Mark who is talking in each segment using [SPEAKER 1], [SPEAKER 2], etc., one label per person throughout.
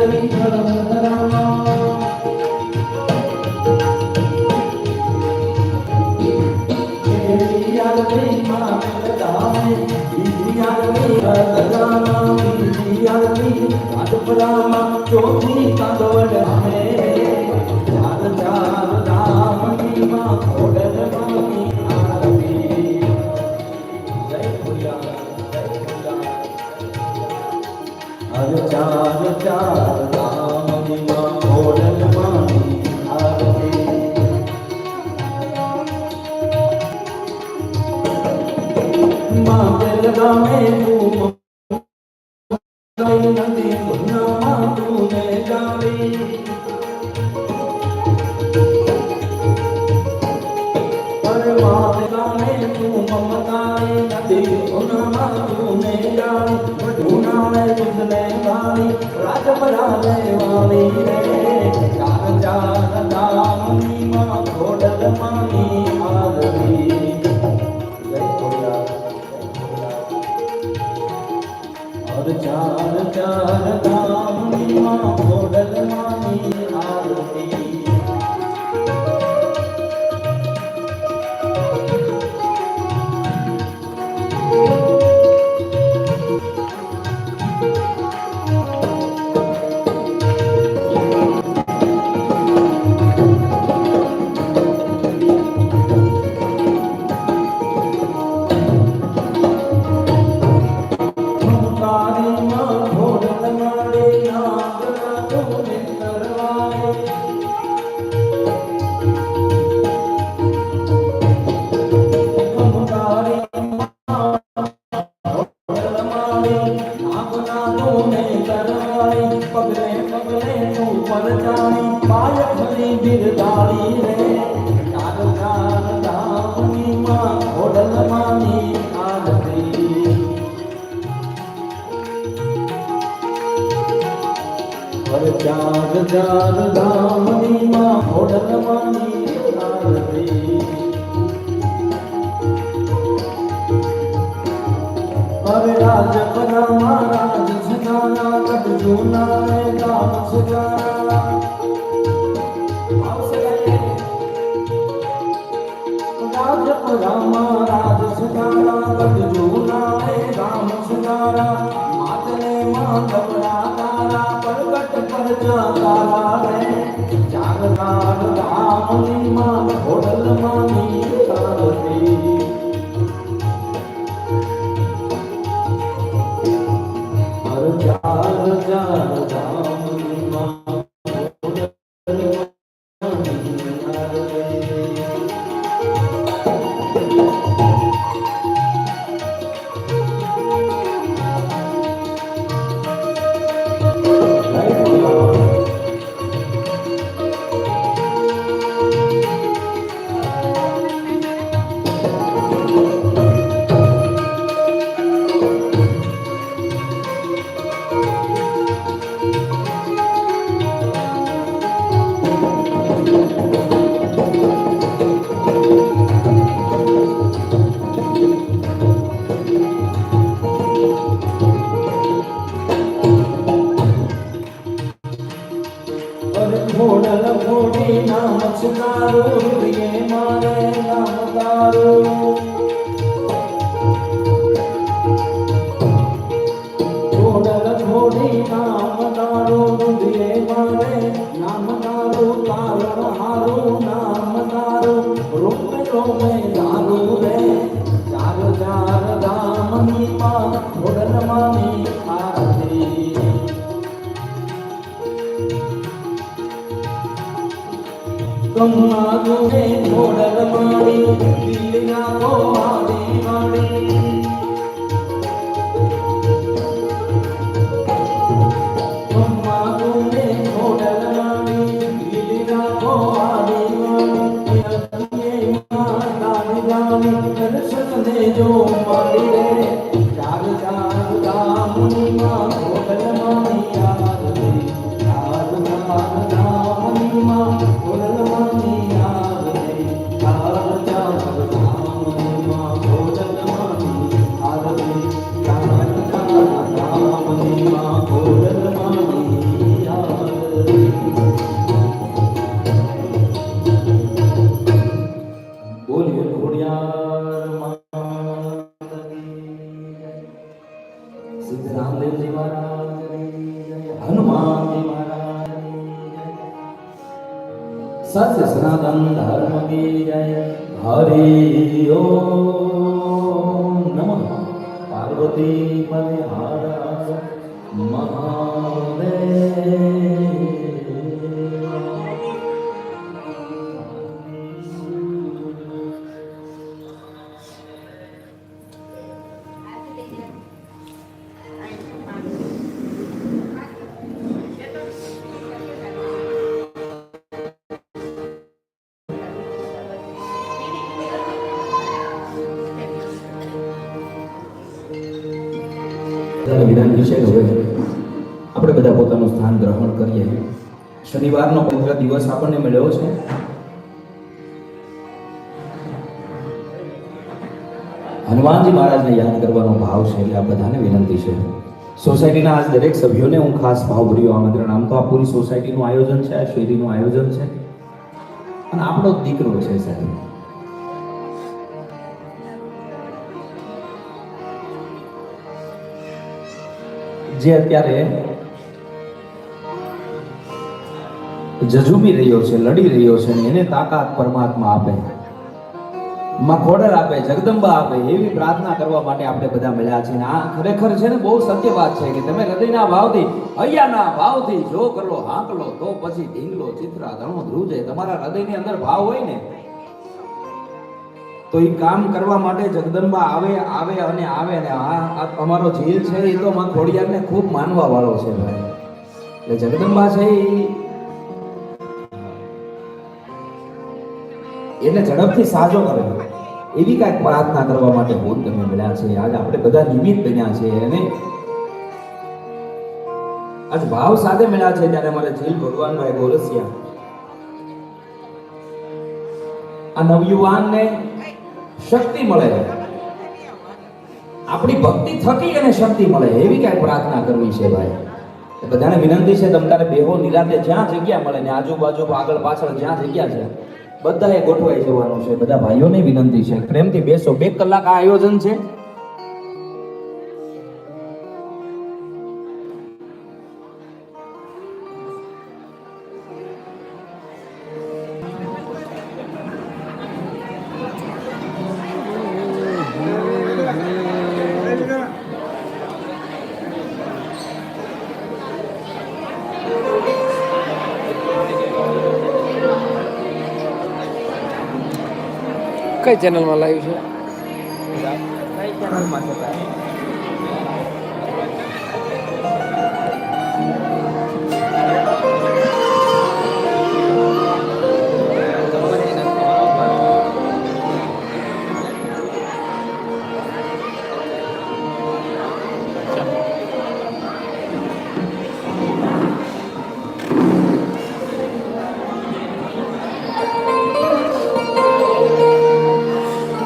[SPEAKER 1] coming ચાર ચાર ધામની માં ખોડલ માની આરતી ચાર ચાર ધામની માં ખોડલમાંની આરતી હર ચાર ચાર ધામની માં માની આરતી. હરે રાજ પરા રાજ સગાના ગઢ જૂના રે ધામની માં ખોડલ માની આરતી હર ચાર ચાર ધામની માં ખોડલ સુધારો રે કમ્મા તુને ખોડલ મારી દિલના કો મારી મારી કમ્મા તુને ખોડલ મારી દિલના કો મારી મારી રાની દર્શન દેજો મારી હરિ ઓમ નમઃ પાર્વતી પદે બધાને વિધાન વિષય હવે આપણે બધા પોતાનું સ્થાન ગ્રહણ કરીએ. શનિવારનો પવિત્ર દિવસ આપણને મળ્યો છે. હનુમાનજી મહારાજને યાદ કરવાનો ભાવ છે એટલે આ બધાને વિનંતી છે. સોસાયટીના આજ દરેક સભ્યોને હું ખાસ ભાવભર્યું આમંત્રણ આમ તો આ પૂરી સોસાયટીનું આયોજન છે, આ શેરીનું આયોજન છે. અને આપણો દીકરો છે સાહેબ. જે અત્યારે જજુમી રહ્યો છે, લડી રહ્યો છે એને તાકાત પરમાત્મા આપે. માં ખોડર આપે, જગદંબા આપે, એવી પ્રાર્થના કરવા માટે આપણે બધા મળ્યા છે આ ખરેખર છે ને બહુ સત્ય વાત છે કે તમે હૃદયના ભાવથી, હૈયાના ભાવથી જો કરો હાંકલો, તો પછી ઢીંગલો ચિત્રા ધણો ધ્રુજે, તમારા હૃદયની અંદર ભાવ હોય ને તો એ કામ કરવા માટે જગદંબા આવે આવે અને આવે ને આ અમારો ઝીલ છે એ તો માં ખોડિયારને ખૂબ માનવા વાળો છે ભાઈ. એટલે જગદંબા છે એ એને ઝડપથી સાજો કરે. એવી કાંઈક પ્રાર્થના કરવા માટે હું તમે મળ્યા છે. આજ આપણે બધા નિમિત્ત બન્યા છે અને આજ ભાવ સાથે મળ્યા છે ત્યારે અમારે જીલ ભગવાનભાઈ ગોરસિયા. આ નવયુવાનને શક્તિ મળે. આપણી ભક્તિ થકી એને શક્તિ મળે, એવી કાંઈ પ્રાર્થના કરવી છે ભાઈ. બધાને વિનંતી છે, તમ તારે બેહો, નિરાતે જ્યાં જગ્યા મળે ને આજુબાજુ આગળ પાછળ જ્યાં જગ્યા છે, બધાએ ગોઠવાઈ જવાનું છે. બધા ભાઈઓને વિનંતી છે, પ્રેમથી બેસો. બે કલાક આ આયોજન છે.
[SPEAKER 2] કઈ ચેનલમાં લાવ્યું છે?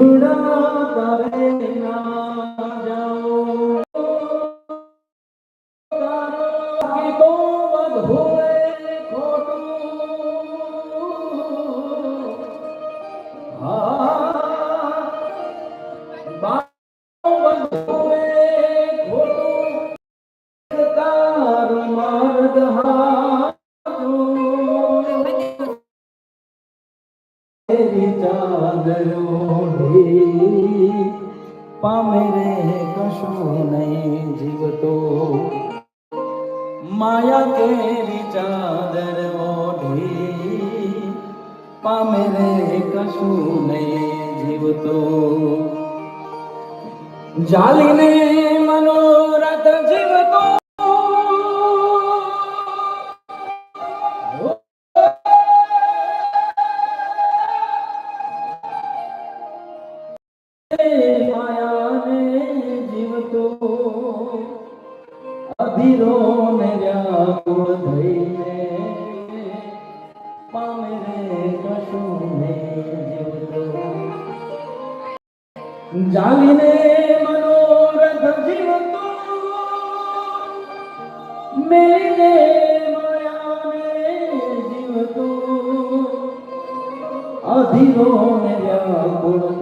[SPEAKER 1] விடா માયા કેરી ચાદર ઓઢી પામે રે કશું નહીં જીવતો. જાલીને મનોરથ જીવતો. માયાને જીવતો. અધીરો જાવીને મનોરથ જીવતો મેલીને માયાને જીવતો. અધીરો ને વ્યાકુળ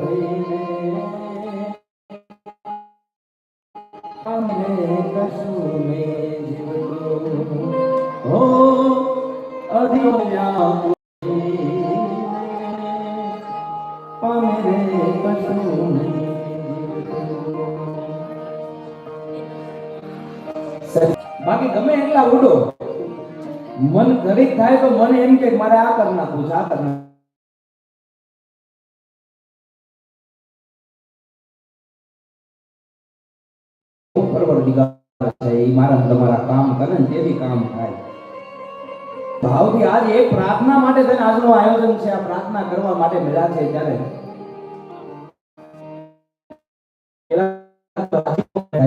[SPEAKER 1] બાકી ગમે એટલા ઉડો. મન ઘડીક થાય તો મને એમ કે મારે આ કરી નાખવું છે, આ કરી નાખવું. તમારા કામ કરે ને તેથી કામ થાય. ભાવથી આજ એક પ્રાર્થના માટે થઈને આજનું આયોજન છે, આ પ્રાર્થના કરવા માટે મળ્યા છે ત્યારે.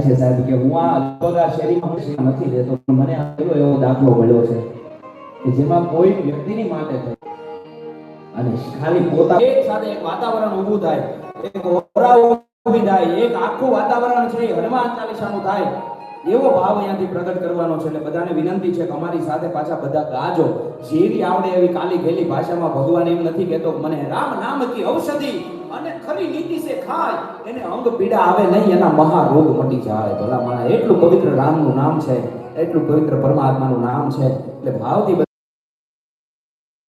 [SPEAKER 1] છે સાહેબ કે હું આ લગભગ શેરીમાં નથી રહેતો, પણ મને આ એવો દાખલો મળ્યો છે કે જેમાં કોઈ વ્યક્તિની માટે અને ખાલી પોતા એક સાથે એક વાતાવરણ ઊભું થાય, એક ઓરા ઊભી થાય, એક આખું વાતાવરણ છે એ હનુમાન ચાલીસાનું થાય. એવો ભાવ અહીંયાથી પ્રગટ કરવાનો છે એટલે બધાને વિનંતી છે કે અમારી સાથે પાછા બધા ગાજો. જેવી આવડે એવી કાલી ગેલી ભાષામાં ભગવાન એમ નથી કહેતો, મને રામ નામ કી ઔષધિ અને ખરી નીતિ સે ખાય. એને અંગ પીડા આવે નહીં, એના મહા રોગ મટી જાય. ભલા માણા એટલું પવિત્ર રામનું નામ છે, એટલું પવિત્ર પરમાત્માનું નામ છે. એટલે ભાવથી